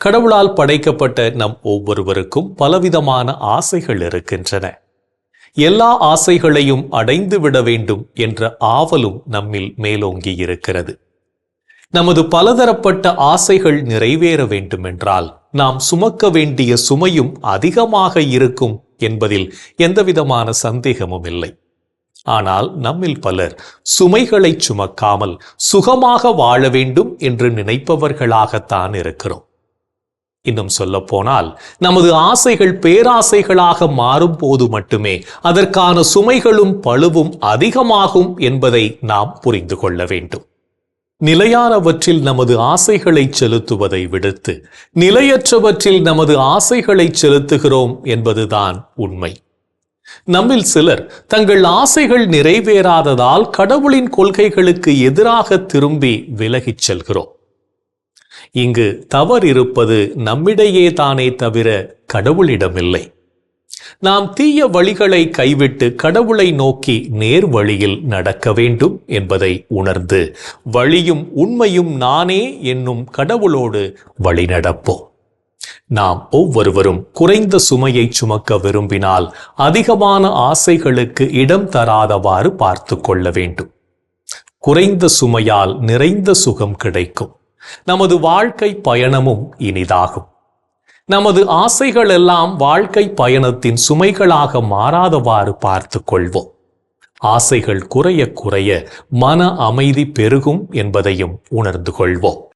கடவுளால் படைக்கப்பட்ட நம் ஒவ்வொருவருக்கும் பலவிதமான ஆசைகள் இருக்கின்றன. எல்லா ஆசைகளையும் அடைந்து விட வேண்டும் என்ற ஆவலும் நம்மில் மேலோங்கி இருக்கிறது. நமது பலதரப்பட்ட ஆசைகள் நிறைவேற வேண்டுமென்றால் நாம் சுமக்க வேண்டிய சுமையும் அதிகமாக இருக்கும் என்பதில் எந்தவிதமான சந்தேகமும் இல்லை. ஆனால் நம்மில் பலர் சுமைகளை சுமக்காமல் சுகமாக வாழ வேண்டும் என்று நினைப்பவர்களாகத்தான் இருக்கிறோம். இன்னும் சொல்லப்போனால் நமது ஆசைகள் பேராசைகளாக மாறும் போது மட்டுமே அதற்கான சுமைகளும் பழுவும் அதிகமாகும் என்பதை நாம் புரிந்து கொள்ள வேண்டும். நிலையானவற்றில் நமது ஆசைகளை செலுத்துவதை விடுத்து நிலையற்றவற்றில் நமது ஆசைகளை செலுத்துகிறோம் என்பதுதான் உண்மை. நம்மில் சிலர் தங்கள் ஆசைகள் நிறைவேறாததால் கடவுளின் கொள்கைகளுக்கு எதிராக திரும்பி விலகிச் செல்கிறோம். இங்கு தவறு இருப்பது நம்மிடையே தானே தவிர கடவுளிடமில்லை. நாம் தீய வழிகளை கைவிட்டு கடவுளை நோக்கி நேர் வழியில் நடக்க வேண்டும் என்பதை உணர்ந்து வழியும் உண்மையும் நானே என்னும் கடவுளோடு வழி நடப்போம் நாம் ஒவ்வொருவரும் குறைந்த சுமையை சுமக்க விரும்பினால் அதிகமான ஆசைகளுக்கு இடம் தராதவாறு பார்த்து கொள்ள வேண்டும். குறைந்த சுமையால் நிறைந்த சுகம் கிடைக்கும். நமது வாழ்க்கை பயணமும் இனிதாகும். நமது ஆசைகள் எல்லாம் வாழ்க்கை பயணத்தின் சுமைகளாக மாறாதவாறு பார்த்து கொள்வோம். ஆசைகள் குறைய குறைய மன அமைதி பெருகும் என்பதையும் உணர்ந்து கொள்வோம்.